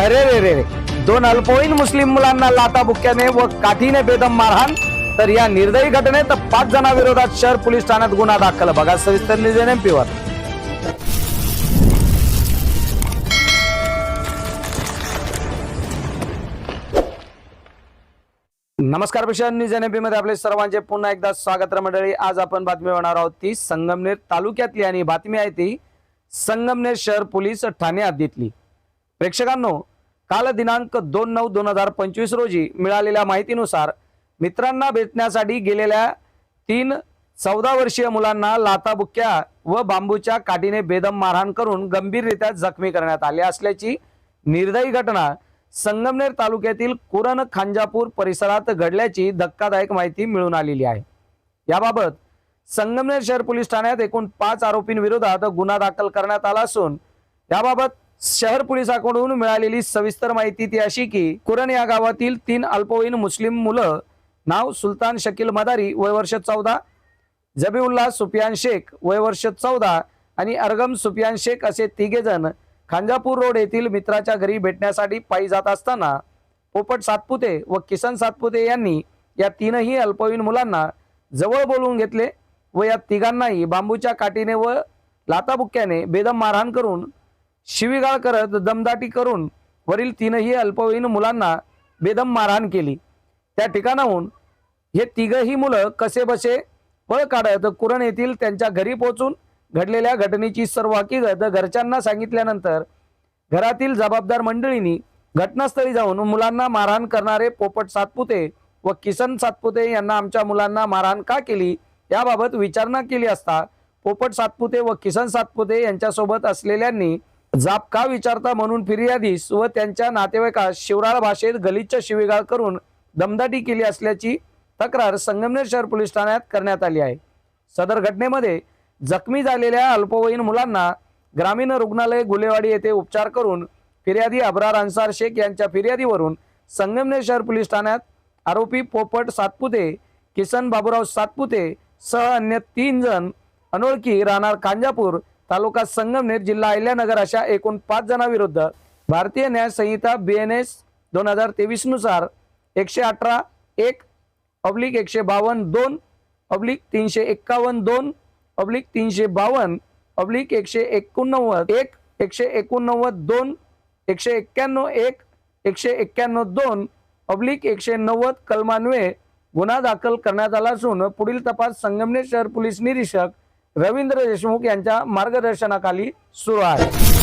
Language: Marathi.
अरे रे रे रे. दोन अल्पवयीन मुस्लिम मुलांना लाताबुक्क्याने व काठीने बेदम मारहाण. तर या निर्दयी घटनेत पाच जणांविरोधात शहर पोलीस ठाण्यात गुन्हा दाखल. बघा सविस्तर न्यूज एन नमस्कार विषय न्यूज एनमध्ये आपले सर्वांचे पुन्हा एकदा स्वागत मंडळी. आज आपण बातमी होणार आहोत ती संगमनेर तालुक्यातली आणि बातमी आहे ती संगमनेर शहर पोलीस ठाणे हद्दीतली प्रेक्षकांनो काल दिनांक दोन नऊ दोन हजार पंचवीस रोजी मिळालेल्या माहितीनुसार मित्रांना भेटण्यासाठी गेलेल्या तीन चौदा वर्षीय मुलांना लाताबुक्या व बांबूच्या काठीने बेदम मारहाण करून गंभीररित्या जखमी करण्यात आले असल्याची निर्दयी घटना संगमनेर तालुक्यातील कुरण खांजापूर परिसरात घडल्याची धक्कादायक माहिती मिळून आलेली आहे. याबाबत संगमनेर शहर पोलीस ठाण्यात एकूण पाच आरोपींविरोधात गुन्हा दाखल करण्यात आला असून याबाबत शहर पोलिसांकडून मिळालेली सविस्तर माहिती ती अशी की कुरण या गावातील तीन अल्पवयीन मुस्लिम मुलं नाव सुलतान शकील मदारी वय वर्ष चौदा जबीउल्ला सुफियान शेख वय वर्ष चौदा आणि अर्गम सुफियान शेख असे तिघे जण खांजापूर रोड येथील मित्राच्या घरी भेटण्यासाठी पायी जात असताना पोपट सातपुते व किसन सातपुते यांनी या तीनही अल्पवयीन मुलांना जवळ बोलवून घेतले व या तिघांनाही बांबूच्या काठीने व लाताबुक्क्याने बेदम मारहाण करून शिवीगाळ करत दमदाटी करून वरील तीनही अल्पवयीन मुलांना बेदम मारहाण केली. त्या ठिकाणाहून हे तिघही मुलं कसे बसे पळ काढत कुरण येथील त्यांच्या घरी पोहोचून घडलेल्या घटनेची सर्व हकीकत घरच्यांना सांगितल्यानंतर घरातील जबाबदार मंडळींनी घटनास्थळी जाऊन मुलांना मारहाण करणारे पोपट सातपुते व किसन सातपुते यांना आमच्या मुलांना मारहाण का केली याबाबत विचारणा केली असता पोपट सातपुते व किसन सातपुते यांच्यासोबत असलेल्यांनी जाब का विचारता म्हणून फिर्यादीस व त्यांच्या नातेवाईकास शिवराळ भाषेत गलिच्छ शिवीगाळ करून दमदाटी केली असल्याची तक्रार संगमनेर शहर पोलीस ठाण्यात करण्यात आली आहे. सदर घटनेमध्ये जखमी झालेल्या अल्पवयीन मुलांना ग्रामीण रुग्णालय गुलेवाडी येथे उपचार करून फिर्यादी अब्रार अन्सार शेख यांच्या फिर्यादीवरून संगमनेर शहर पोलीस ठाण्यात आरोपी पोपट सातपुते किसन बाबूराव सातपुते सह अन्य तीन जण अनोळखी राहणार कांजापूर तालुका संगमनेर जिल्हा अहिल्यानगर अशा एकूण पाच जणांविरुद्ध भारतीय न्याय संहिता बी एन एस दोन हजार तेवीसनुसार एकशे अठरा एक अब्लिक एकशे बावन्न दोन अब्लिक तीनशे एक्कावन्न दोन अब्लिक तीनशे बावन्न अब्लिक एकशे एकोणनव्वद एक एकशे एकोणनव्वद दोन एकशे एक्क्याण्णव एक एकशे एक्क्याण्णव दोन अब्लिक एकशे नव्वद कलमान्वये गुन्हा दाखल करण्यात आला असून पुढील तपास संगमनेर शहर पोलीस निरीक्षक रवींद्र देशमुख यांच्या मार्गदर्शनाखाली सुरू आहे.